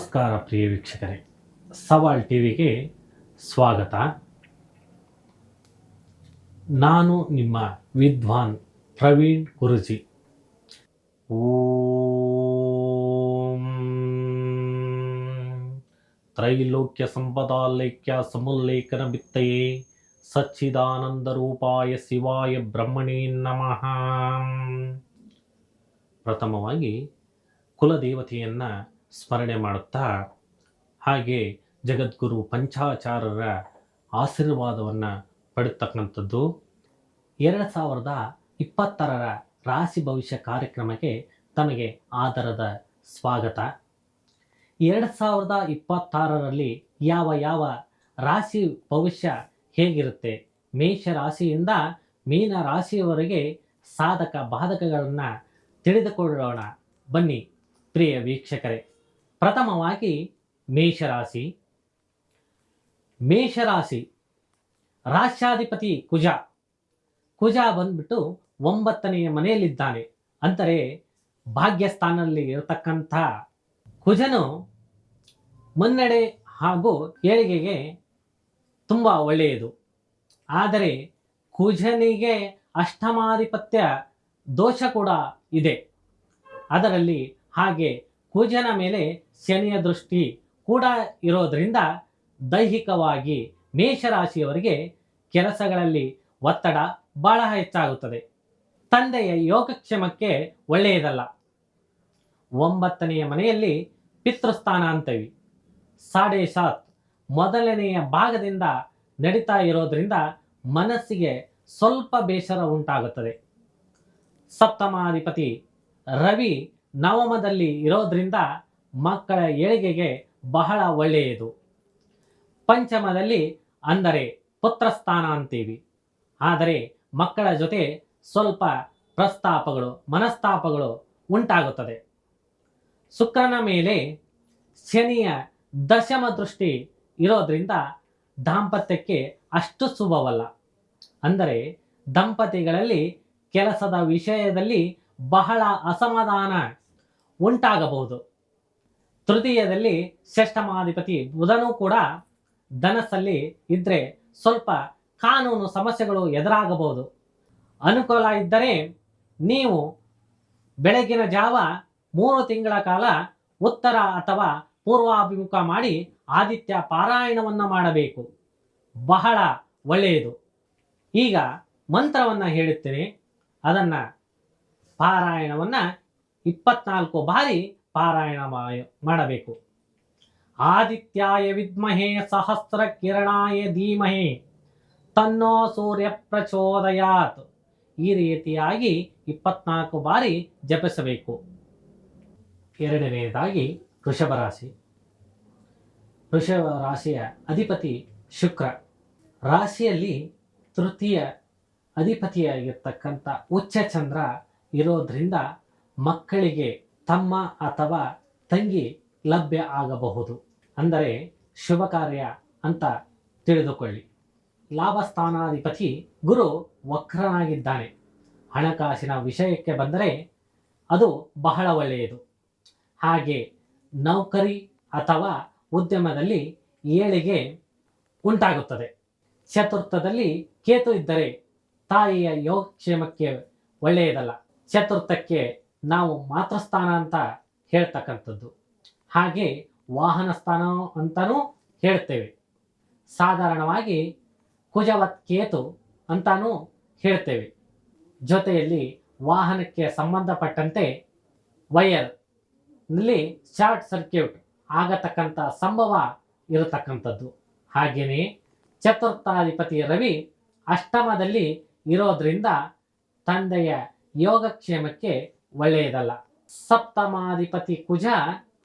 ನಮಸ್ಕಾರ ಪ್ರಿಯ ವೀಕ್ಷಕರೇ. ಸವಾಲ್ ಟಿವಿಗೆ ಸ್ವಾಗತ. ನಾನು ನಿಮ್ಮ ವಿದ್ವಾನ್ ಪ್ರವೀಣ್ ಗುರುಜಿ. ಓಂ ತ್ರೈಲೋಕ್ಯ ಸಂಪದಾಲೈಕ್ಯ ಸಮುಲ್ಲೇಖನ ಬಿತ್ತಯೇ ಸಚ್ಚಿದಾನಂದ ರೂಪಾಯ ಶಿವಾಯ ಬ್ರಹ್ಮಣೇ ನಮಃ. ಪ್ರಥಮವಾಗಿ ಕುಲದೇವತೆಯನ್ನು ಸ್ಮರಣೆ ಮಾಡುತ್ತಾ, ಹಾಗೆ ಜಗದ್ಗುರು ಪಂಚಾಚಾರರ ಆಶೀರ್ವಾದವನ್ನು ಪಡೆತಕ್ಕಂಥದ್ದು. ಎರಡು ಸಾವಿರದ ಇಪ್ಪತ್ತರರ ರಾಶಿ ಭವಿಷ್ಯ ಕಾರ್ಯಕ್ರಮಕ್ಕೆ ತಮಗೆ ಆದರದ ಸ್ವಾಗತ. ಎರಡು ಸಾವಿರದ ಇಪ್ಪತ್ತಾರರಲ್ಲಿ ಯಾವ ಯಾವ ರಾಶಿ ಭವಿಷ್ಯ ಹೇಗಿರುತ್ತೆ? ಮೇಷ ರಾಶಿಯಿಂದ ಮೀನ ರಾಶಿಯವರೆಗೆ ಸಾಧಕ, ಬಾಧಕಗಳನ್ನು ತಿಳಿದುಕೊಳ್ಳೋಣ. ಬನ್ನಿ, ಪ್ರಿಯ ವೀಕ್ಷಕರೇ. ಪ್ರಥಮವಾಗಿ ಮೇಷರಾಶಿ. ಮೇಷರಾಶಿ ರಾಷ್ಟ್ರಾಧಿಪತಿ ಕುಜ. ಕುಜ ಬಂದ್ಬಿಟ್ಟು ಒಂಬತ್ತನೆಯ ಮನೆಯಲ್ಲಿದ್ದಾನೆ. ಅಂದರೆ ಭಾಗ್ಯಸ್ಥಾನದಲ್ಲಿ ಇರತಕ್ಕಂಥ ಕುಜನು ಮುನ್ನಡೆ ಹಾಗೂ ಏಳಿಗೆಗೆ ತುಂಬ ಒಳ್ಳೆಯದು. ಆದರೆ ಕುಜನಿಗೆ ಅಷ್ಟಮಾಧಿಪತ್ಯ ದೋಷ ಕೂಡ ಇದೆ. ಅದರಲ್ಲಿ ಹಾಗೆ ಕುಜನ ಮೇಲೆ ಶನಿಯ ದೃಷ್ಟಿ ಕೂಡ ಇರೋದರಿಂದ ದೈಹಿಕವಾಗಿ ಮೇಷರಾಶಿಯವರಿಗೆ ಕೆಲಸಗಳಲ್ಲಿ ಒತ್ತಡ ಬಹಳ ಹೆಚ್ಚಾಗುತ್ತದೆ. ತಂದೆಯ ಯೋಗಕ್ಷೇಮಕ್ಕೆ ಒಳ್ಳೆಯದಲ್ಲ. ಒಂಬತ್ತನೆಯ ಮನೆಯಲ್ಲಿ ಪಿತೃಸ್ಥಾನ ಅಂತೀವಿ ಸಾಡೆ ಸಾತ್ ಮೊದಲನೆಯ ಭಾಗದಿಂದ ನಡೀತಾ ಇರೋದರಿಂದ ಮನಸ್ಸಿಗೆ ಸ್ವಲ್ಪ ಬೇಸರ ಉಂಟಾಗುತ್ತದೆ. ಸಪ್ತಮಾಧಿಪತಿ ರವಿ ನವಮದಲ್ಲಿ ಇರೋದ್ರಿಂದ ಮಕ್ಕಳ ಏಳಿಗೆಗೆ ಬಹಳ ಒಳ್ಳೆಯದು. ಪಂಚಮದಲ್ಲಿ ಅಂದರೆ ಪುತ್ರಸ್ಥಾನ ಅಂತೀವಿ. ಆದರೆ ಮಕ್ಕಳ ಜೊತೆ ಸ್ವಲ್ಪ ಪ್ರಸ್ತಾಪಗಳು, ಮನಸ್ತಾಪಗಳು ಉಂಟಾಗುತ್ತದೆ. ಶುಕ್ರನ ಮೇಲೆ ಶನಿಯ ದಶಮ ದೃಷ್ಟಿ ಇರೋದ್ರಿಂದ ದಾಂಪತ್ಯಕ್ಕೆ ಅಷ್ಟು ಶುಭವಲ್ಲ. ಅಂದರೆ ದಂಪತಿಗಳಲ್ಲಿ ಕೆಲಸದ ವಿಷಯದಲ್ಲಿ ಬಹಳ ಅಸಮಾಧಾನ ಉಂಟಾಗಬಹುದು. ತೃತೀಯದಲ್ಲಿ ಶ್ರೇಷ್ಠ ಮಹಾಧಿಪತಿ ಬುಧನೂ ಕೂಡ ಧನಸ್ಸಲ್ಲಿ ಇದ್ದರೆ ಸ್ವಲ್ಪ ಕಾನೂನು ಸಮಸ್ಯೆಗಳು ಎದುರಾಗಬಹುದು. ಅನುಕೂಲ ಇದ್ದರೆ ನೀವು ಬೆಳಗಿನ ಜಾವ ಮೂರು ತಿಂಗಳ ಕಾಲ ಉತ್ತರ ಅಥವಾ ಪೂರ್ವಾಭಿಮುಖ ಮಾಡಿ ಆದಿತ್ಯ ಪಾರಾಯಣವನ್ನು ಮಾಡಬೇಕು. ಬಹಳ ಒಳ್ಳೆಯದು. ಈಗ ಮಂತ್ರವನ್ನು ಹೇಳುತ್ತೇನೆ. ಅದನ್ನು ಪಾರಾಯಣವನ್ನು ಇಪ್ಪತ್ನಾಲ್ಕು ಬಾರಿ ಪಾರಾಯಣ ಮಾಡಬೇಕು. ಆದಿತ್ಯಾಯ ವಿದ್ಮಹೇ ಸಹಸ್ರ ಕಿರಣಾಯ ಧೀಮಹೆ, ತನ್ನೋ ಸೂರ್ಯ ಪ್ರಚೋದಯಾತ್. ಈ ರೀತಿಯಾಗಿ ಇಪ್ಪತ್ನಾಲ್ಕು ಬಾರಿ ಜಪಿಸಬೇಕು. ಎರಡನೆಯದಾಗಿ ವೃಷಭ ರಾಶಿ. ವೃಷಭ ರಾಶಿಯ ಅಧಿಪತಿ ಶುಕ್ರ. ರಾಶಿಯಲ್ಲಿ ತೃತೀಯ ಅಧಿಪತಿಯಾಗಿರ್ತಕ್ಕಂಥ ಉಚ್ಚ ಚಂದ್ರ ಇರೋದ್ರಿಂದ ಮಕ್ಕಳಿಗೆ ತಮ್ಮ ಅಥವಾ ತಂಗಿ ಲಭ್ಯ ಆಗಬಹುದು. ಅಂದರೆ ಶುಭ ಕಾರ್ಯ ಅಂತ ತಿಳಿದುಕೊಳ್ಳಿ. ಲಾಭಸ್ಥಾನಾಧಿಪತಿ ಗುರು ವಕ್ರನಾಗಿದ್ದಾನೆ. ಹಣಕಾಸಿನ ವಿಷಯಕ್ಕೆ ಬಂದರೆ ಅದು ಬಹಳ ಒಳ್ಳೆಯದು. ಹಾಗೆ ನೌಕರಿ ಅಥವಾ ಉದ್ಯಮದಲ್ಲಿ ಏಳಿಗೆ ಉಂಟಾಗುತ್ತದೆ. ಚತುರ್ಥದಲ್ಲಿ ಕೇತು ಇದ್ದರೆ ತಾಯಿಯ ಯೋಗಕ್ಷೇಮಕ್ಕೆ ಒಳ್ಳೆಯದಲ್ಲ. ಚತುರ್ಥಕ್ಕೆ ನಾವು ಮಾತೃಸ್ಥಾನ ಅಂತ ಹೇಳ್ತಕ್ಕಂಥದ್ದು. ಹಾಗೆ ವಾಹನ ಸ್ಥಾನ ಅಂತಲೂ ಹೇಳ್ತೇವೆ. ಸಾಧಾರಣವಾಗಿ ಕುಜವತ್ ಕೇತು ಅಂತಾನೂ ಹೇಳ್ತೇವೆ. ಜೊತೆಯಲ್ಲಿ ವಾಹನಕ್ಕೆ ಸಂಬಂಧಪಟ್ಟಂತೆ ವೈರ್ನಲ್ಲಿ ಶಾರ್ಟ್ ಸರ್ಕ್ಯೂಟ್ ಆಗತಕ್ಕಂಥ ಸಂಭವ ಇರತಕ್ಕಂಥದ್ದು. ಹಾಗೆಯೇ ಚತುರ್ಥಾಧಿಪತಿ ರವಿ ಅಷ್ಟಮದಲ್ಲಿ ಇರೋದ್ರಿಂದ ತಂದೆಯ ಯೋಗಕ್ಷೇಮಕ್ಕೆ ಒಳ್ಳೆಯದಲ್ಲ. ಸಪ್ತಮಾಧಿಪತಿ ಕುಜ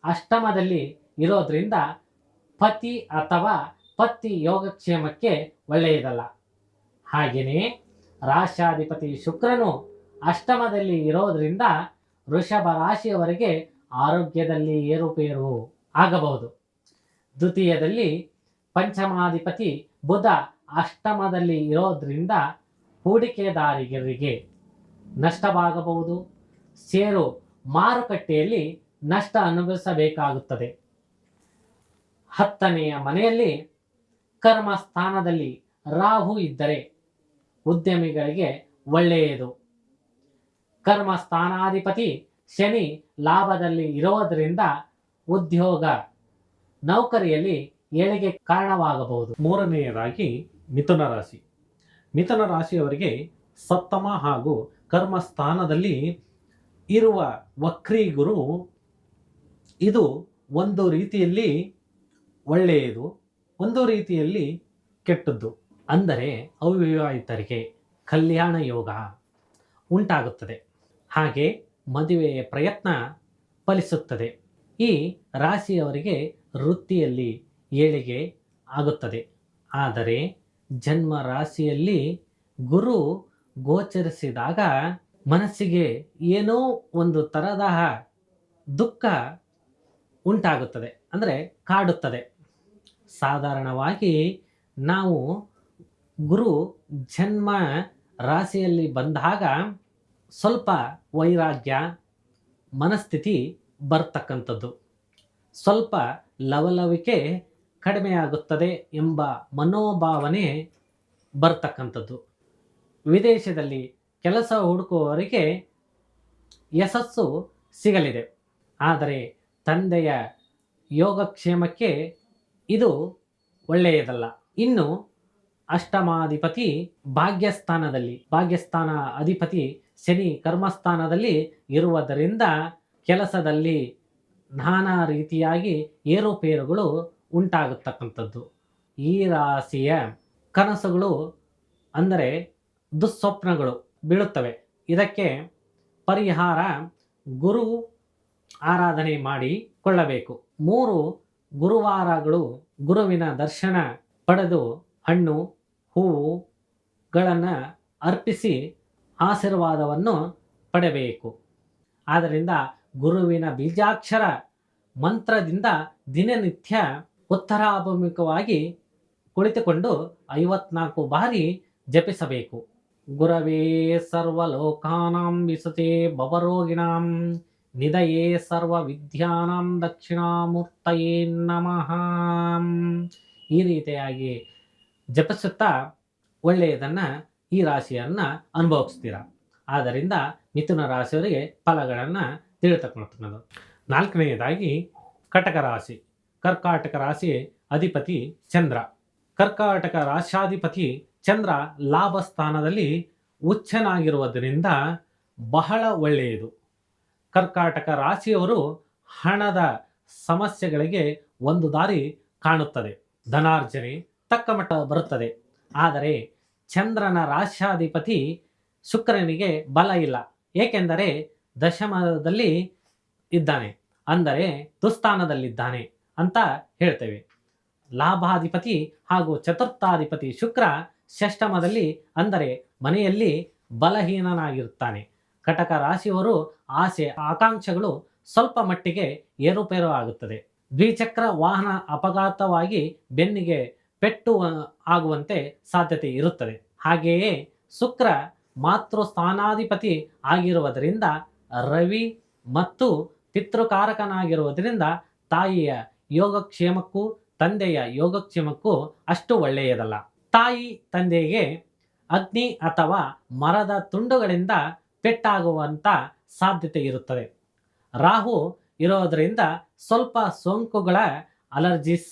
ಅಷ್ಟಮದಲ್ಲಿ ಇರೋದ್ರಿಂದ ಪತಿ ಅಥವಾ ಪತ್ತಿ ಯೋಗಕ್ಷೇಮಕ್ಕೆ ಒಳ್ಳೆಯದಲ್ಲ. ಹಾಗೆಯೇ ರಾಶಾಧಿಪತಿ ಶುಕ್ರನು ಅಷ್ಟಮದಲ್ಲಿ ಇರೋದ್ರಿಂದ ವೃಷಭ ರಾಶಿಯವರೆಗೆ ಆರೋಗ್ಯದಲ್ಲಿ ಏರುಪೇರು ಆಗಬಹುದು. ದ್ವಿತೀಯದಲ್ಲಿ ಪಂಚಮಾಧಿಪತಿ ಬುಧ ಅಷ್ಟಮದಲ್ಲಿ ಇರೋದ್ರಿಂದ ಹೂಡಿಕೆದಾರರಿಗೆ ನಷ್ಟವಾಗಬಹುದು. ಷೇರು ಮಾರುಕಟ್ಟೆಯಲ್ಲಿ ನಷ್ಟ ಅನುಭವಿಸಬೇಕಾಗುತ್ತದೆ. ಹತ್ತನೆಯ ಮನೆಯಲ್ಲಿ ಕರ್ಮ ಸ್ಥಾನದಲ್ಲಿ ರಾಹು ಇದ್ದರೆ ಉದ್ಯಮಿಗಳಿಗೆ ಒಳ್ಳೆಯದು. ಕರ್ಮ ಸ್ಥಾನಾಧಿಪತಿ ಶನಿ ಲಾಭದಲ್ಲಿ ಇರೋದರಿಂದ ಉದ್ಯೋಗ ನೌಕರಿಯಲ್ಲಿ ಏಳಿಗೆ ಕಾರಣವಾಗಬಹುದು. ಮೂರನೆಯದಾಗಿ ಮಿಥುನ ರಾಶಿ. ಮಿಥುನ ರಾಶಿಯವರಿಗೆ ಸಪ್ತಮ ಹಾಗೂ ಕರ್ಮ ಸ್ಥಾನದಲ್ಲಿ ಇರುವ ವಕ್ರಿ ಗುರು ಇದು ಒಂದು ರೀತಿಯಲ್ಲಿ ಒಳ್ಳೆಯದು, ಒಂದು ರೀತಿಯಲ್ಲಿ ಕೆಟ್ಟದ್ದು. ಅಂದರೆ ಅವಿವಾಹಿತರಿಗೆ ಕಲ್ಯಾಣ ಯೋಗ ಉಂಟಾಗುತ್ತದೆ. ಹಾಗೆ ಮದುವೆಯ ಪ್ರಯತ್ನ ಫಲಿಸುತ್ತದೆ. ಈ ರಾಶಿಯವರಿಗೆ ವೃತ್ತಿಯಲ್ಲಿ ಏಳಿಗೆ ಆಗುತ್ತದೆ. ಆದರೆ ಜನ್ಮ ರಾಶಿಯಲ್ಲಿ ಗುರು ಗೋಚರಿಸಿದಾಗ ಮನಸ್ಸಿಗೆ ಏನೋ ಒಂದು ತರಹ ದುಃಖ ಉಂಟಾಗುತ್ತದೆ. ಅಂದರೆ ಕಾಡುತ್ತದೆ. ಸಾಧಾರಣವಾಗಿ ನಾವು ಗುರು ಜನ್ಮ ರಾಶಿಯಲ್ಲಿ ಬಂದಾಗ ಸ್ವಲ್ಪ ವೈರಾಗ್ಯ, ಮನಸ್ಥಿತಿ ಬರ್ತಕ್ಕಂಥದ್ದು. ಸ್ವಲ್ಪ ಲವಲವಿಕೆ ಕಡಿಮೆಯಾಗುತ್ತದೆ ಎಂಬ ಮನೋಭಾವನೆ ಬರ್ತಕ್ಕಂಥದ್ದು. ವಿದೇಶದಲ್ಲಿ ಕೆಲಸ ಹುಡುಕುವವರಿಗೆ ಯಶಸ್ಸು ಸಿಗಲಿದೆ. ಆದರೆ ತಂದೆಯ ಯೋಗಕ್ಷೇಮಕ್ಕೆ ಇದು ಒಳ್ಳೆಯದಲ್ಲ. ಇನ್ನು ಅಷ್ಟಮಾಧಿಪತಿ ಭಾಗ್ಯಸ್ಥಾನದಲ್ಲಿ, ಭಾಗ್ಯಸ್ಥಾನ ಅಧಿಪತಿ ಶನಿ ಕರ್ಮಸ್ಥಾನದಲ್ಲಿ ಇರುವುದರಿಂದ ಕೆಲಸದಲ್ಲಿ ನಾನಾ ರೀತಿಯಾಗಿ ಏರುಪೇರುಗಳು ಉಂಟಾಗತಕ್ಕಂಥದ್ದು. ಈ ರಾಶಿಯ ಕನಸುಗಳು ಅಂದರೆ ದುಸ್ವಪ್ನಗಳು. ಬೀಳುತ್ತವೆ. ಇದಕ್ಕೆ ಪರಿಹಾರ ಗುರು ಆರಾಧನೆ ಮಾಡಿಕೊಳ್ಳಬೇಕು ಮೂರು ಗುರುವಾರಗಳು ಗುರುವಿನ ದರ್ಶನ ಪಡೆದು ಹಣ್ಣು ಹೂವುಗಳನ್ನು ಅರ್ಪಿಸಿ ಆಶೀರ್ವಾದವನ್ನು ಪಡೆಯಬೇಕು ಆದ್ದರಿಂದ ಗುರುವಿನ ಬೀಜಾಕ್ಷರ ಮಂತ್ರದಿಂದ ದಿನನಿತ್ಯ ಉತ್ತರಾಭಿಮುಖವಾಗಿ ಕುಳಿತುಕೊಂಡು ಐವತ್ನಾಲ್ಕು ಬಾರಿ ಜಪಿಸಬೇಕು. ಗುರವೇ ಸರ್ವಲೋಕಾನಾಂ ವಿಸತೆ ಭವರೋಗಿಣಾಂ. ನಿಧಯೇ ಸರ್ವವಿದ್ಯಾನಾಂ ದಕ್ಷಿಣಾಮೂರ್ತಯೇ ನಮಃ. ಈ ರೀತಿಯಾಗಿ ಜಪಿಸುತ್ತಾ ಒಳ್ಳೆಯದನ್ನು ಈ ರಾಶಿಯನ್ನು ಅನುಭವಿಸ್ತೀರ? ಆದ್ದರಿಂದ ಮಿಥುನ ರಾಶಿಯವರಿಗೆ ಫಲಗಳನ್ನು ತಿಳಿತಕ್ಕಂಥದ್ದು ನಾಲ್ಕನೆಯದಾಗಿ ಕಟಕ ರಾಶಿ. ಕರ್ಕಾಟಕ ರಾಶಿ ಅಧಿಪತಿ ಚಂದ್ರ. ಕರ್ಕಾಟಕ ರಾಶಾಧಿಪತಿ ಚಂದ್ರ ಲಾಭ ಸ್ಥಾನದಲ್ಲಿ ಉಚ್ಚನಾಗಿರುವುದರಿಂದ ಬಹಳ ಒಳ್ಳೆಯದು. ಕರ್ಕಾಟಕ ರಾಶಿಯವರು ಹಣದ ಸಮಸ್ಯೆಗಳಿಗೆ ಒಂದು ದಾರಿ ಕಾಣುತ್ತದೆ. ಧನಾರ್ಜನೆ ತಕ್ಕ ಮಟ್ಟ ಬರುತ್ತದೆ. ಆದರೆ ಚಂದ್ರನ ರಾಶ್ಯಾಧಿಪತಿ ಶುಕ್ರನಿಗೆ ಬಲ ಇಲ್ಲ. ಏಕೆಂದರೆ ದಶಮದಲ್ಲಿ ಇದ್ದಾನೆ. ಅಂದರೆ ದುಸ್ಥಾನದಲ್ಲಿದ್ದಾನೆ ಅಂತ ಹೇಳ್ತೇವೆ. ಲಾಭಾಧಿಪತಿ ಹಾಗೂ ಚತುರ್ಥಾಧಿಪತಿ ಶುಕ್ರ ಷಷ್ಟಮದಲ್ಲಿ ಅಂದರೆ ಮನೆಯಲ್ಲಿ ಬಲಹೀನನಾಗಿರುತ್ತಾನೆ. ಕಟಕ ರಾಶಿಯವರು ಆಸೆ, ಆಕಾಂಕ್ಷೆಗಳು ಸ್ವಲ್ಪ ಮಟ್ಟಿಗೆ ಏರುಪೇರು ಆಗುತ್ತದೆ. ದ್ವಿಚಕ್ರ ವಾಹನ ಅಪಘಾತವಾಗಿ ಬೆನ್ನಿಗೆ ಪೆಟ್ಟು ಆಗುವಂತೆ ಸಾಧ್ಯತೆ ಇರುತ್ತದೆ. ಹಾಗೆಯೇ ಶುಕ್ರ ಮಾತೃ ಸ್ಥಾನಾಧಿಪತಿ ಆಗಿರುವುದರಿಂದ, ರವಿ ಮತ್ತು ಪಿತೃಕಾರಕನಾಗಿರುವುದರಿಂದ ತಾಯಿಯ ಯೋಗಕ್ಷೇಮಕ್ಕೂ ತಂದೆಯ ಯೋಗಕ್ಷೇಮಕ್ಕೂ ಅಷ್ಟು ಒಳ್ಳೆಯದಲ್ಲ. ತಾಯಿ ತಂದೆಗೆ ಅಗ್ನಿ ಅಥವಾ ಮರದ ತುಂಡುಗಳಿಂದ ಪೆಟ್ಟಾಗುವಂಥ ಸಾಧ್ಯತೆ ಇರುತ್ತದೆ. ರಾಹು ಇರೋದರಿಂದ ಸ್ವಲ್ಪ ಸೋಂಕುಗಳ ಅಲರ್ಜಿಸ್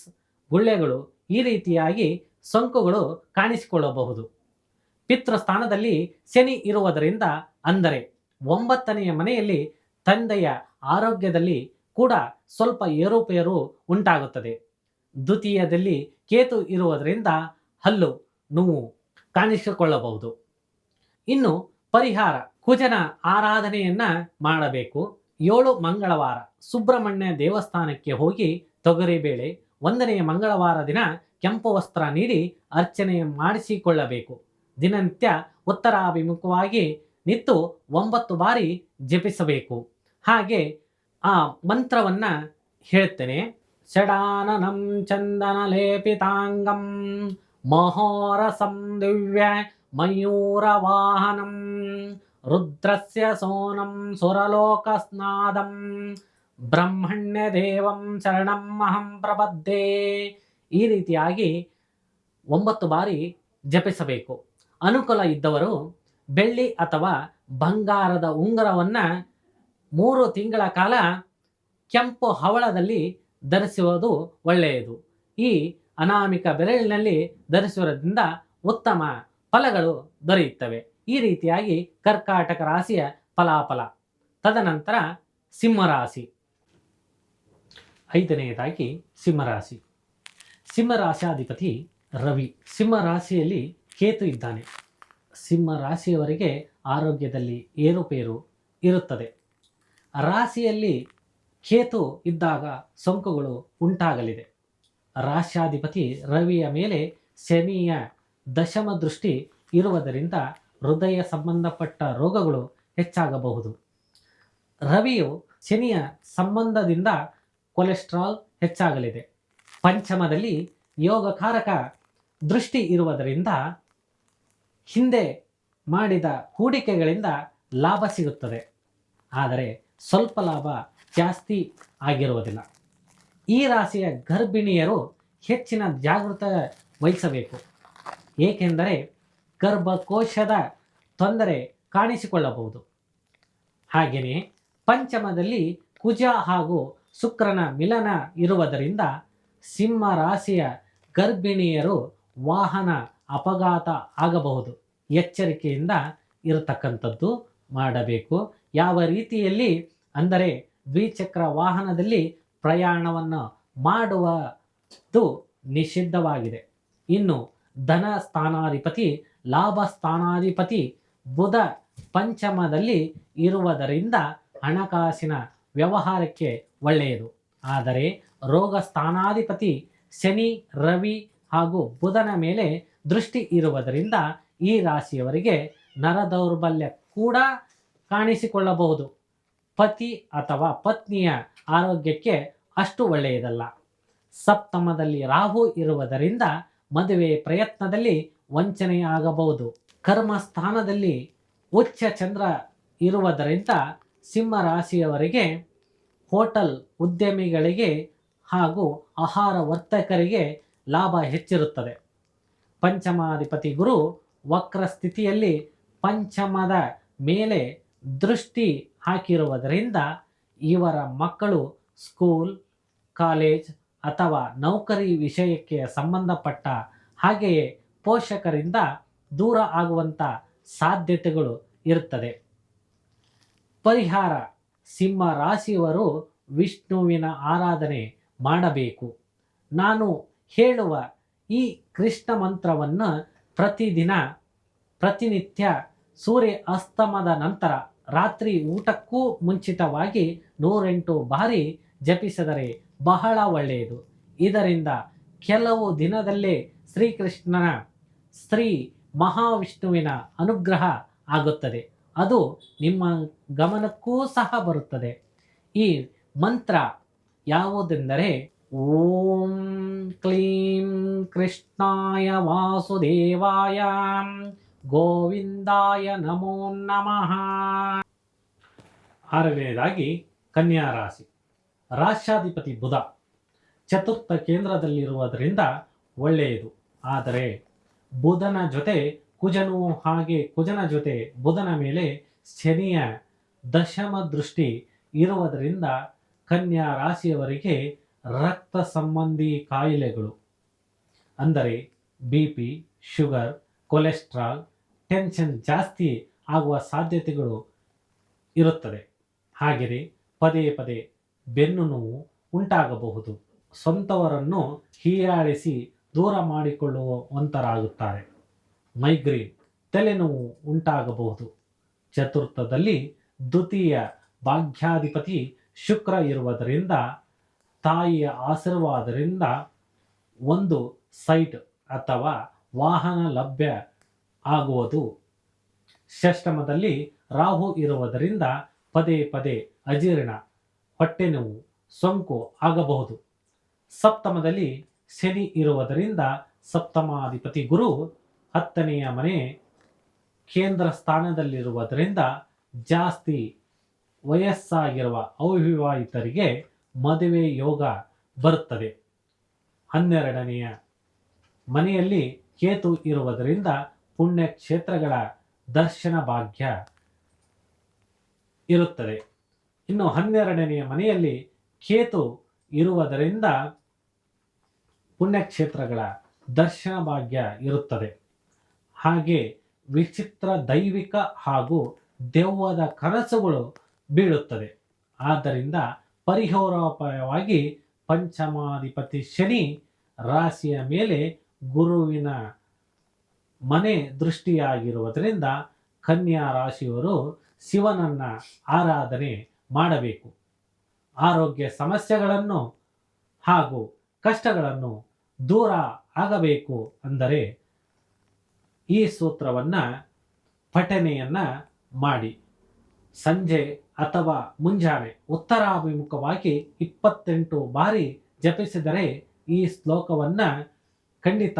ಗುಳ್ಳೆಗಳು ಈ ರೀತಿಯಾಗಿ ಸೋಂಕುಗಳು ಕಾಣಿಸಿಕೊಳ್ಳಬಹುದು. ಪಿತೃಸ್ಥಾನದಲ್ಲಿ ಶನಿ ಇರುವುದರಿಂದ ಅಂದರೆ ಒಂಬತ್ತನೆಯ ಮನೆಯಲ್ಲಿ ತಂದೆಯ ಆರೋಗ್ಯದಲ್ಲಿ ಕೂಡ ಸ್ವಲ್ಪ ಏರುಪೇರು ಉಂಟಾಗುತ್ತದೆ. ದ್ವಿತೀಯದಲ್ಲಿ ಕೇತು ಇರುವುದರಿಂದ ಹಲ್ಲು, ನೋವು ಕಾಣಿಸಿಕೊಳ್ಳಬಹುದು. ಇನ್ನು ಪರಿಹಾರ ಕುಜನ ಆರಾಧನೆಯನ್ನ ಮಾಡಬೇಕು. ಏಳು ಮಂಗಳವಾರ, ಸುಬ್ರಹ್ಮಣ್ಯ ದೇವಸ್ಥಾನಕ್ಕೆ ಹೋಗಿ ತೊಗರಿಬೇಳೆ ಒಂದನೆಯ ಮಂಗಳವಾರ ದಿನ ಕೆಂಪು ವಸ್ತ್ರ ನೀಡಿ ಅರ್ಚನೆ ಮಾಡಿಸಿಕೊಳ್ಳಬೇಕು. ದಿನನಿತ್ಯ ಉತ್ತರಾಭಿಮುಖವಾಗಿ ನಿಂತು ಒಂಬತ್ತು ಬಾರಿ ಜಪಿಸಬೇಕು. ಹಾಗೆ ಆ ಮಂತ್ರವನ್ನು ಹೇಳ್ತೇನೆ. ಷಡಾನನಂ ಚಂದನ ಲೇಪಿತಾಂಗಂ ಮಹೋರಸಂ ದಿವ್ಯ ಮಯೂರವಾಹನಂ, ರುದ್ರಸ್ಯ ಸೋನಂ ಸುರಲೋಕಸ್ನಾದಂ ಬ್ರಹ್ಮಣ್ಯ ದೇವಂ ಶರಣಂ ಅಹಂ ಪ್ರಬದ್ಧೆ. ಈ ರೀತಿಯಾಗಿ ಒಂಬತ್ತು ಬಾರಿ ಜಪಿಸಬೇಕು. ಅನುಕೂಲ ಇದ್ದವರು ಬೆಳ್ಳಿ ಅಥವಾ ಬಂಗಾರದ ಉಂಗುರವನ್ನು ಮೂರು ತಿಂಗಳ ಕಾಲ ಕೆಂಪು ಹವಳದಲ್ಲಿ ಧರಿಸುವುದು ಒಳ್ಳೆಯದು. ಈ ಅನಾಮಿಕ ಬೆರಳಿನಲ್ಲಿ ಧರಿಸುವುದರಿಂದ ಉತ್ತಮ ಫಲಗಳು ದೊರೆಯುತ್ತವೆ. ಈ ರೀತಿಯಾಗಿ ಕರ್ಕಾಟಕ ರಾಶಿಯ ಫಲಾಫಲ. ತದನಂತರ ಸಿಂಹರಾಶಿ. ಐದನೆಯದಾಗಿ ಸಿಂಹರಾಶಿ. ಸಿಂಹರಾಶಾಧಿಪತಿ ರವಿ. ಸಿಂಹರಾಶಿಯಲ್ಲಿ ಕೇತು ಇದ್ದಾನೆ. ಸಿಂಹರಾಶಿಯವರಿಗೆ ಆರೋಗ್ಯದಲ್ಲಿ ಏರುಪೇರು ಇರುತ್ತದೆ. ರಾಶಿಯಲ್ಲಿ ಕೇತು ಇದ್ದಾಗ ಸೋಂಕುಗಳು ಉಂಟಾಗಲಿದೆ. ರಾಶ್ಯಾಧಿಪತಿ ರವಿಯ ಮೇಲೆ ಶನಿಯ ದಶಮ ದೃಷ್ಟಿ ಇರುವುದರಿಂದ ಹೃದಯ ಸಂಬಂಧಪಟ್ಟ ರೋಗಗಳು ಹೆಚ್ಚಾಗಬಹುದು. ರವಿಯು ಶನಿಯ ಸಂಬಂಧದಿಂದ ಕೊಲೆಸ್ಟ್ರಾಲ್ ಹೆಚ್ಚಾಗಲಿದೆ. ಪಂಚಮದಲ್ಲಿ ಯೋಗಕಾರಕ ದೃಷ್ಟಿ ಇರುವುದರಿಂದ ಹಿಂದೆ ಮಾಡಿದ ಹೂಡಿಕೆಗಳಿಂದ ಲಾಭ ಸಿಗುತ್ತದೆ. ಆದರೆ ಸ್ವಲ್ಪ ಲಾಭ ಜಾಸ್ತಿ ಆಗಿರುವುದಿಲ್ಲ. ಈ ರಾಶಿಯ ಗರ್ಭಿಣಿಯರು ಹೆಚ್ಚಿನ ಜಾಗೃತ ವಹಿಸಬೇಕು. ಏಕೆಂದರೆ ಗರ್ಭಕೋಶದ ತೊಂದರೆ ಕಾಣಿಸಿಕೊಳ್ಳಬಹುದು. ಹಾಗೆಯೇ ಪಂಚಮದಲ್ಲಿ ಕುಜ ಹಾಗೂ ಶುಕ್ರನ ಮಿಲನ ಇರುವುದರಿಂದ ಸಿಂಹ ರಾಶಿಯ ಗರ್ಭಿಣಿಯರು ವಾಹನ ಅಪಘಾತ ಆಗಬಹುದು. ಎಚ್ಚರಿಕೆಯಿಂದ ಇರತಕ್ಕಂಥದ್ದು ಮಾಡಬೇಕು. ಯಾವ ರೀತಿಯಲ್ಲಿ ಅಂದರೆ ದ್ವಿಚಕ್ರ ವಾಹನದಲ್ಲಿ ಪ್ರಯಾಣವನ್ನು ಮಾಡುವುದು ನಿಷಿದ್ಧವಾಗಿದೆ. ಇನ್ನು ಧನ ಸ್ಥಾನಾಧಿಪತಿ, ಲಾಭ ಸ್ಥಾನಾಧಿಪತಿ ಬುಧ ಪಂಚಮದಲ್ಲಿ ಇರುವುದರಿಂದ ಹಣಕಾಸಿನ ವ್ಯವಹಾರಕ್ಕೆ ಒಳ್ಳೆಯದು. ಆದರೆ ರೋಗ ಸ್ಥಾನಾಧಿಪತಿ ಶನಿ, ರವಿ ಹಾಗೂ ಬುಧನ ಮೇಲೆ ದೃಷ್ಟಿ ಇರುವುದರಿಂದ ಈ ರಾಶಿಯವರಿಗೆ ನರ ದೌರ್ಬಲ್ಯ ಕೂಡ ಕಾಣಿಸಿಕೊಳ್ಳಬಹುದು. ಪತಿ ಅಥವಾ ಪತ್ನಿಯ ಆರೋಗ್ಯಕ್ಕೆ ಅಷ್ಟು ಒಳ್ಳೆಯದಲ್ಲ. ಸಪ್ತಮದಲ್ಲಿ ರಾಹು ಇರುವುದರಿಂದ ಮದುವೆ ಪ್ರಯತ್ನದಲ್ಲಿ ವಂಚನೆಯಾಗಬಹುದು. ಕರ್ಮ ಸ್ಥಾನದಲ್ಲಿ ಉಚ್ಚ ಚಂದ್ರ ಇರುವುದರಿಂದ ಸಿಂಹ ರಾಶಿಯವರಿಗೆ ಹೋಟೆಲ್ ಉದ್ಯಮಿಗಳಿಗೆ ಹಾಗೂ ಆಹಾರ ವರ್ತಕರಿಗೆ ಲಾಭ ಹೆಚ್ಚಿರುತ್ತದೆ. ಪಂಚಮಾಧಿಪತಿ ಗುರು ವಕ್ರ ಸ್ಥಿತಿಯಲ್ಲಿ ಪಂಚಮದ ಮೇಲೆ ದೃಷ್ಟಿ ಹಾಕಿರುವುದರಿಂದ ಇವರ ಮಕ್ಕಳು ಸ್ಕೂಲ್, ಕಾಲೇಜ್ ಅಥವಾ ನೌಕರಿ ವಿಷಯಕ್ಕೆ ಸಂಬಂಧಪಟ್ಟ ಹಾಗೆಯೇ ಪೋಷಕರಿಂದ ದೂರ ಆಗುವಂಥ ಸಾಧ್ಯತೆಗಳು ಇರುತ್ತದೆ. ಪರಿಹಾರ ಸಿಂಹ ರಾಶಿಯವರು ವಿಷ್ಣುವಿನ ಆರಾಧನೆ ಮಾಡಬೇಕು. ನಾನು ಹೇಳುವ ಈ ಕೃಷ್ಣ ಮಂತ್ರವನ್ನು ಪ್ರತಿದಿನ, ಪ್ರತಿನಿತ್ಯ ಸೂರ್ಯ ಅಸ್ತಮದ ನಂತರ ರಾತ್ರಿ ಊಟಕ್ಕೂ ಮುಂಚಿತವಾಗಿ ನೂರೆಂಟು ಬಾರಿ ಜಪಿಸಿದರೆ ಬಹಳ ಒಳ್ಳೆಯದು. ಇದರಿಂದ ಕೆಲವು ದಿನದಲ್ಲೇ ಶ್ರೀಕೃಷ್ಣನ ಶ್ರೀ ಮಹಾವಿಷ್ಣುವಿನ ಅನುಗ್ರಹ ಆಗುತ್ತದೆ. ಅದು ನಿಮ್ಮ ಗಮನಕ್ಕೂ ಸಹ ಬರುತ್ತದೆ. ಈ ಮಂತ್ರ ಯಾವುದೆಂದರೆ, ಓಂ ಕ್ಲೀಂ ಕೃಷ್ಣಾಯ ವಾಸುದೇವಾಯ ಗೋವಿಂದಾಯ ನಮೋ ನಮಃ. ಆರನೇದಾಗಿ ಕನ್ಯಾ ರಾಶಿ. ರಾಶ್ಯಾಧಿಪತಿ ಬುಧ ಚತುರ್ಥ ಕೇಂದ್ರದಲ್ಲಿರುವುದರಿಂದ ಒಳ್ಳೆಯದು. ಆದರೆ ಬುಧನ ಜೊತೆ ಕುಜನು ಹಾಗೆ ಕುಜನ ಜೊತೆ ಬುಧನ ಮೇಲೆ ಶನಿಯ ದಶಮ ದೃಷ್ಟಿ ಇರುವುದರಿಂದ ಕನ್ಯಾ ರಾಶಿಯವರಿಗೆ ರಕ್ತ ಸಂಬಂಧಿ ಕಾಯಿಲೆಗಳು. ಅಂದರೆ B P, sugar, cholesterol tension ಜಾಸ್ತಿ ಆಗುವ ಸಾಧ್ಯತೆಗಳು ಇರುತ್ತದೆ ಹಾಗೆಯೇ ಪದೇ ಪದೇ ಬೆನ್ನು ನೋವು ಉಂಟಾಗಬಹುದು. ಸ್ವಂತವರನ್ನು ಹೀಯಾಳಿಸಿ ದೂರ ಮಾಡಿಕೊಳ್ಳುವಂತರಾಗುತ್ತಾರೆ ಮೈಗ್ರೇನ್, ತಲೆನೋವು ಉಂಟಾಗಬಹುದು. ಚತುರ್ಥದಲ್ಲಿ ದ್ವಿತೀಯ ಭಾಗ್ಯಾಧಿಪತಿ ಶುಕ್ರ ಇರುವುದರಿಂದ, ತಾಯಿಯ ಆಶೀರ್ವಾದದಿಂದ ಒಂದು ಸೈಟ್ ಅಥವಾ ವಾಹನ ಲಭ್ಯ ಆಗುವುದು. ಷಷ್ಟಮದಲ್ಲಿ ರಾಹು ಇರುವುದರಿಂದ ಪದೇ ಪದೇ ಅಜೀರ್ಣ, ಹೊಟ್ಟೆ ನೋವು, ಸೋಂಕು ಆಗಬಹುದು. ಸಪ್ತಮದಲ್ಲಿ ಶನಿ ಇರುವುದರಿಂದ ಸಪ್ತಮಾಧಿಪತಿ ಗುರು ಹತ್ತನೆಯ ಮನೆ ಕೇಂದ್ರ ಸ್ಥಾನದಲ್ಲಿರುವುದರಿಂದ ಜಾಸ್ತಿ ವಯಸ್ಸಾಗಿರುವ ಅವಿವಾಹಿತರಿಗೆ ಮದುವೆ ಯೋಗ ಬರುತ್ತದೆ. ಹನ್ನೆರಡನೆಯ ಮನೆಯಲ್ಲಿ ಕೇತು ಇರುವುದರಿಂದ ಪುಣ್ಯಕ್ಷೇತ್ರಗಳ ದರ್ಶನ ಭಾಗ್ಯ ಇರುತ್ತದೆ. ಇನ್ನು ಹನ್ನೆರಡನೆಯ ಮನೆಯಲ್ಲಿ ಕೇತು ಇರುವುದರಿಂದ ಪುಣ್ಯಕ್ಷೇತ್ರಗಳ ದರ್ಶನ ಭಾಗ್ಯ ಇರುತ್ತದೆ. ಹಾಗೆ ವಿಚಿತ್ರ ದೈವಿಕ ಹಾಗೂ ದೆವ್ವದ ಕನಸುಗಳು ಬೀಳುತ್ತದೆ. ಆದ್ದರಿಂದ ಪರಿಹೋರೋಪಾಯವಾಗಿ ಪಂಚಮಾಧಿಪತಿ ಶನಿ ರಾಶಿಯ ಮೇಲೆ ಗುರುವಿನ ಮನೆ ದೃಷ್ಟಿಯಾಗಿರುವುದರಿಂದ ಕನ್ಯಾ ರಾಶಿಯವರು ಶಿವನನ್ನ ಆರಾಧನೆ ಮಾಡಬೇಕು. ಆರೋಗ್ಯ ಸಮಸ್ಯೆಗಳನ್ನು ಹಾಗೂ ಕಷ್ಟಗಳನ್ನು ದೂರ ಆಗಬೇಕು ಅಂದರೆ ಈ ಸೂತ್ರವನ್ನು ಪಠನೆಯನ್ನು ಮಾಡಿ. ಸಂಜೆ ಅಥವಾ ಮುಂಜಾನೆ ಉತ್ತರಾಭಿಮುಖವಾಗಿ ಇಪ್ಪತ್ತೆಂಟು ಬಾರಿ ಜಪಿಸಿದರೆ ಈ ಶ್ಲೋಕವನ್ನು ಖಂಡಿತ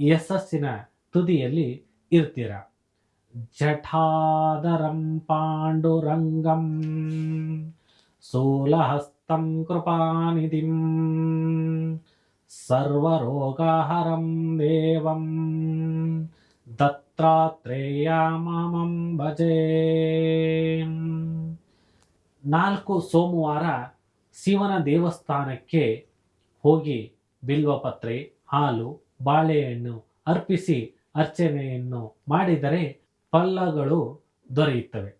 ಯಶಸ್ಸಿನ ತುದಿಯಲ್ಲಿ ಇರ್ತೀರ. ಜಠಾದರಂ ಪಾಂಡುರಂಗಂ ಸೋಲಹಸ್ತಂ ಕೃಪಾನಿಧಿಂ ಸರ್ವರೋಗಹರಂ ದೇವಂ ಮಾಮಂ ಭಜೆಂ. ನಾಲ್ಕು ಸೋಮವಾರ ಶಿವನ ದೇವಸ್ಥಾನಕ್ಕೆ ಹೋಗಿ ಬಿಲ್ವಪತ್ರೆ, ಹಾಲು, ಬಾಳೆಹಣ್ಣು ಅರ್ಪಿಸಿ ಅರ್ಚನೆಯನ್ನು ಮಾಡಿದರೆ ಫಲಗಳು ದೊರೆಯುತ್ತವೆ.